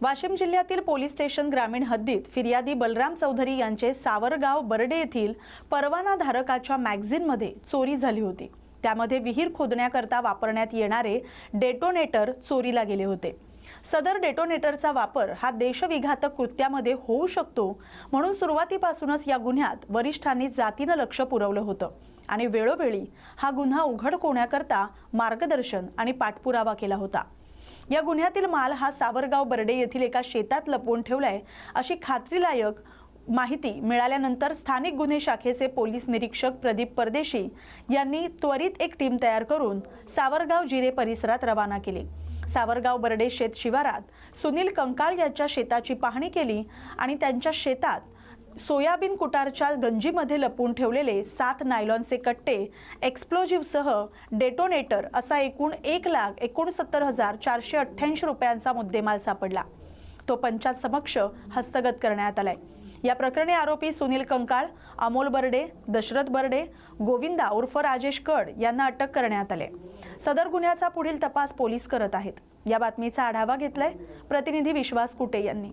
वाशिम जिल्ह्यातील police station ग्रामीण हद्दीत फिर्यादी बलराम चौधरी यांचे सावरगाव बर्डे येथील परवानाधारकाच्या मॅगझिनमध्ये चोरी झाली होती. त्यामध्ये विहीर खोदण्याकरता वापरण्यात येणारे डेटोनेटर चोरीला गेले होते. सदर डेटोनेटरचा वापर हा देशविघातक कृत्यामध्ये होऊ शकतो म्हणून सुरुवातीपासूनच या गुन्ह्यात वरिष्ठांनी जातीनं लक्ष पुरवलं होतं आणि वेळोवेळी हा गुन्हा उघड होण्याकरता मार्गदर्शन आणि पाठपुरावा केला होता. या गुन्ह्यातील माल हा सावरगाव बर्डे येथील एका शेतात लपवून ठेवलाय. अशी खात्रीलायक माहिती मिळाल्यानंतर स्थानिक गुन्हे शाखेचे पोलीस निरीक्षक प्रदीप परदेशी यांनी त्वरित एक टीम तयार करून सावरगाव जिरे परिसरात रवाना केली. सावरगाव बर्डे शेत शिवारात सुनील कंकाळ यांच्या शेताची पाहणी केली आणि त्यांच्या शेतात सोयाबीन कुटारच्या गंजीमध्ये लपवून ठेवलेले सात नायलॉनचे कट्टे एक्सप्लोजिव्हसह डेटोनेटर असा एकूण एक लाख एकोणसत्तर हजार चारशे अठ्ठ्याऐंशी रुपयांचा मुद्देमाल सापडला. तो पंचायत समक्ष हस्तगत करण्यात आलाय. या प्रकरणी आरोपी सुनील कंकाळ अमोल बर्डे दशरथ बर्डे गोविंदा उर्फ राजेश कड यांना अटक करण्यात आले. सदर गुन्ह्याचा पुढील तपास पोलीस करत आहेत. या बातमीचा आढावा घेतलाय प्रतिनिधी विश्वास कुटे यांनी.